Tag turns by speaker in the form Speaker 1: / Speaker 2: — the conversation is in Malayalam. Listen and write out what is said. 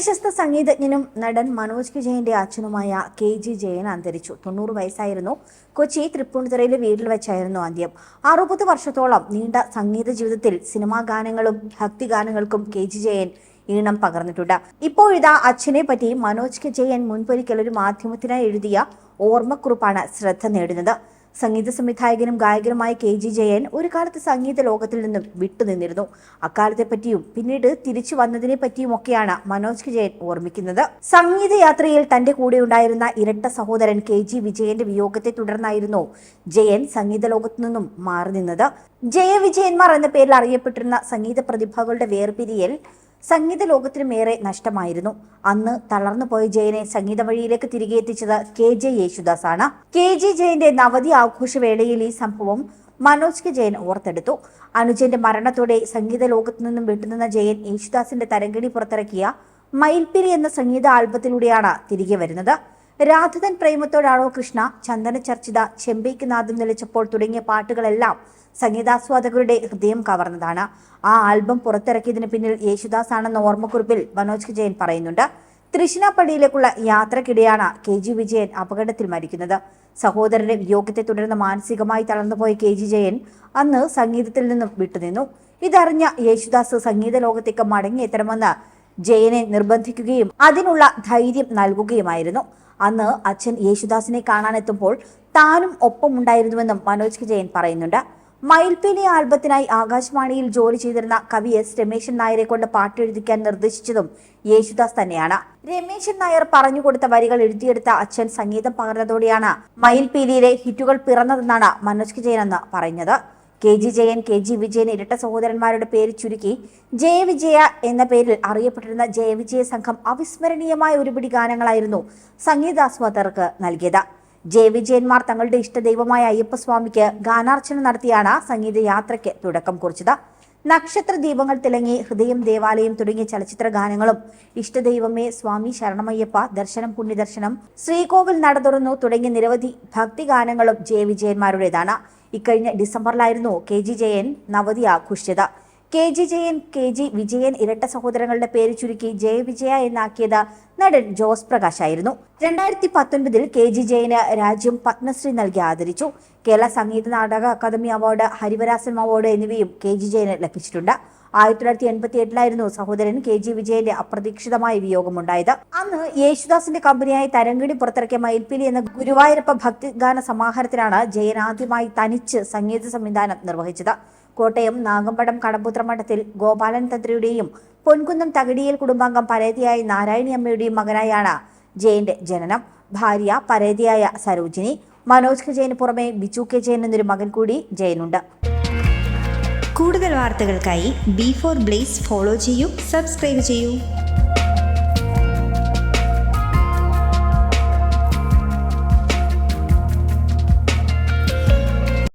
Speaker 1: പ്രശസ്ത സംഗീതജ്ഞനും നടൻ മനോജ് കെ ജയന്റെ അച്ഛനുമായ കെ ജി ജയൻ അന്തരിച്ചു. തൊണ്ണൂറ് വയസ്സായിരുന്നു. കൊച്ചി തൃപ്പൂണിത്തുറയിലെ വീട്ടിൽ വെച്ചായിരുന്നു അന്ത്യം. അറുപത് വർഷത്തോളം നീണ്ട സംഗീത ജീവിതത്തിൽ സിനിമാ ഗാനങ്ങളും ഭക്തി ഗാനങ്ങൾക്കും കെ ജി ജയൻ ഈണം പകർന്നിട്ടുണ്ട്. ഇപ്പോഴിതാ അച്ഛനെ പറ്റി മനോജ് കെ ജയൻ മുൻപൊരിക്കൽ ഒരു മാധ്യമത്തിനായി എഴുതിയ ഓർമ്മക്കുറിപ്പാണ് ശ്രദ്ധ നേടുന്നത്. സംഗീത സംവിധായകനും ഗായകനുമായ കെ ജി ജയൻ ഒരു കാലത്ത് സംഗീത ലോകത്തിൽ നിന്നും വിട്ടുനിന്നിരുന്നു. അക്കാലത്തെ പറ്റിയും പിന്നീട് തിരിച്ചു വന്നതിനെ പറ്റിയും ഒക്കെയാണ് മനോജ് ജയൻ ഓർമ്മിക്കുന്നത്. സംഗീത യാത്രയിൽ തന്റെ കൂടെ ഉണ്ടായിരുന്ന ഇരട്ട സഹോദരൻ കെ ജി വിജയന്റെ വിയോഗത്തെ തുടർന്നായിരുന്നു ജയൻ സംഗീത ലോകത്തു നിന്നും മാറി നിന്നത്. ജയവിജയന്മാർ എന്ന പേരിൽ അറിയപ്പെട്ടിരുന്ന സംഗീത പ്രതിഭകളുടെ വേർപിരിയൽ സംഗീത ലോകത്തിനുമേറെ നഷ്ടമായിരുന്നു. അന്ന് തളർന്നു പോയ ജയനെ സംഗീത വഴിയിലേക്ക് തിരികെ എത്തിച്ചത് കെ ജെ യേശുദാസ് ആണ് കെ ജി ജയന്റെ നവതി ആഘോഷവേളയിൽ ഈ സംഭവം മനോജ് കെ ജയൻ ഓർത്തെടുത്തു. അനുജന്റെ മരണത്തോടെ സംഗീത ലോകത്തു നിന്നും വിട്ടുനിന്ന ജയൻ യേശുദാസിന്റെ തരംഗിണി പുറത്തിറക്കിയ മയിൽപ്പിരി എന്ന സംഗീത ആൽബത്തിലൂടെയാണ് തിരികെ വരുന്നത്. രാധതൻ പ്രേമത്തോടാണോ കൃഷ്ണ? ചന്ദന ചർച്ചിത ചെമ്പൈക്ക് നാദം നിലച്ചപ്പോൾ തുടങ്ങിയ പാട്ടുകളെല്ലാം സംഗീതാസ്വാദകരുടെ ഹൃദയം കവർന്നതാണ്. ആ ആൽബം പുറത്തിറക്കിയതിന് പിന്നിൽ യേശുദാസ് ആണെന്ന ഓർമ്മക്കുറിപ്പിൽ മനോജ് ജയൻ പറയുന്നുണ്ട്. തൃശ്ശിനാപ്പള്ളിയിലേക്കുള്ള യാത്രക്കിടെയാണ് കെ ജി വിജയൻ അപകടത്തിൽ മരിക്കുന്നത്. സഹോദരന്റെ വിയോഗത്തെ തുടർന്ന് മാനസികമായി തളർന്നുപോയ കെ ജി ജയൻ അന്ന് സംഗീതത്തിൽ നിന്നും വിട്ടുനിന്നു. ഇതറിഞ്ഞ യേശുദാസ് സംഗീത ലോകത്തേക്ക് മടങ്ങിയെത്തണമെന്ന് ജയനെ നിർബന്ധിക്കുകയും അതിനുള്ള ധൈര്യം നൽകുകയുമായിരുന്നു. അന്ന് അച്ഛൻ യേശുദാസിനെ കാണാനെത്തുമ്പോൾ താനും ഒപ്പമുണ്ടായിരുന്നുവെന്നും മനോജ് ജയൻ പറയുന്നുണ്ട്. മയിൽപ്പീലി ആൽബത്തിനായി ആകാശവാണിയിൽ ജോലി ചെയ്തിരുന്ന കവി എസ് രമേശൻ നായരെ കൊണ്ട് പാട്ടെഴുതിക്കാൻ നിർദ്ദേശിച്ചതും യേശുദാസ് തന്നെയാണ്. രമേശൻ നായർ പറഞ്ഞു കൊടുത്ത വരികൾ എഴുതിയെടുത്ത അച്ഛൻ സംഗീതം പകർന്നതോടെയാണ് മയിൽപീലിയിലെ ഹിറ്റുകൾ പിറന്നതെന്നാണ് മനോജ് ജയൻ എന്ന് പറഞ്ഞത് K G Jayan K G Vijayan ഇരട്ട സഹോദരന്മാരുടെ പേര് ചുരുക്കി ജയവിജയ എന്ന പേരിൽ അറിയപ്പെട്ടിരുന്ന ജയവിജയ സംഘം അവിസ്മരണീയമായ ഒരുപിടി ഗാനങ്ങളായിരുന്നു സംഗീതാസ്വാദകർക്ക് നൽകിയത്. ജയവിജയന്മാർ തങ്ങളുടെ ഇഷ്ടദൈവമായ അയ്യപ്പസ്വാമിക്ക് ഗാനാർച്ചന നടത്തിയാണ് സംഗീത യാത്രയ്ക്ക് തുടക്കം കുറിച്ചത്. നക്ഷത്ര ദീപങ്ങൾ തിളങ്ങി ഹൃദയം ദേവാലയം തുടങ്ങിയ ചലച്ചിത്ര ഗാനങ്ങളും ഇഷ്ടദൈവമേ സ്വാമി ശരണമയ്യപ്പ ദർശനം പുണ്യദർശനം ശ്രീകോവിൽ നട തുറന്നു തുടങ്ങിയ നിരവധി ഭക്തി ഗാനങ്ങളും ഭക്തിഗാനങ്ങളും ജയവിജയന്മാരുടേതാണ് ഇക്കഴിഞ്ഞ ഡിസംബറിലായിരുന്നു കെ ജി ജയൻ നവതി ആഘോഷിച്ചത്. K G Jayan K G Vijayan ഇരട്ട സഹോദരങ്ങളുടെ പേര് ചുരുക്കി ജയവിജയ എന്നാക്കിയത് നടൻ ജോസ് പ്രകാശ് ആയിരുന്നു. രണ്ടായിരത്തി പത്തൊൻപതിൽ കെ ജി ജയന് രാജ്യം പത്മശ്രീ നൽകി ആദരിച്ചു. Kerala Sangeetha Nataka academy award Harivarasanam award എന്നിവയും കെ ജി ജയന് ലഭിച്ചിട്ടുണ്ട്. ആയിരത്തി തൊള്ളായിരത്തി എൺപത്തി എട്ടിലായിരുന്നു സഹോദരൻ കെ ജി വിജയന്റെ അപ്രതീക്ഷിതമായ വിയോഗമുണ്ടായത്. അന്ന് യേശുദാസിന്റെ കമ്പനിയായ തരങ്കിടി പുറത്തിറക്കിയ മയിൽപ്പിലി എന്ന ഗുരുവായൂരപ്പ ഭക്തിഗാന സമാഹാരത്തിലാണ് ജയൻ ആദ്യമായി തനിച്ച് സംഗീത സംവിധാനം നിർവഹിച്ചത്. കോട്ടയം നാഗമ്പടം കടമ്പുത്ര മഠത്തിൽ ഗോപാലൻ തന്ത്രിയുടെയും പൊൻകുന്നം തകിടിയിൽ കുടുംബാംഗം പരേതിയായ നാരായണി അമ്മയുടെയും മകനായാണ് ജയന്റെ ജനനം. ഭാര്യ പരേതിയായ സരോജിനി മനോജ് കെ ജയന് പുറമെ ബിജു കെ ജയൻ എന്നൊരു മകൻ കൂടി ജയനുണ്ട്.
Speaker 2: കൂടുതൽ വാർത്തകൾക്കായി ബി ഫോർ ബ്ലേസ് ഫോളോ ചെയ്യൂ സബ്സ്ക്രൈബ് ചെയ്യൂ.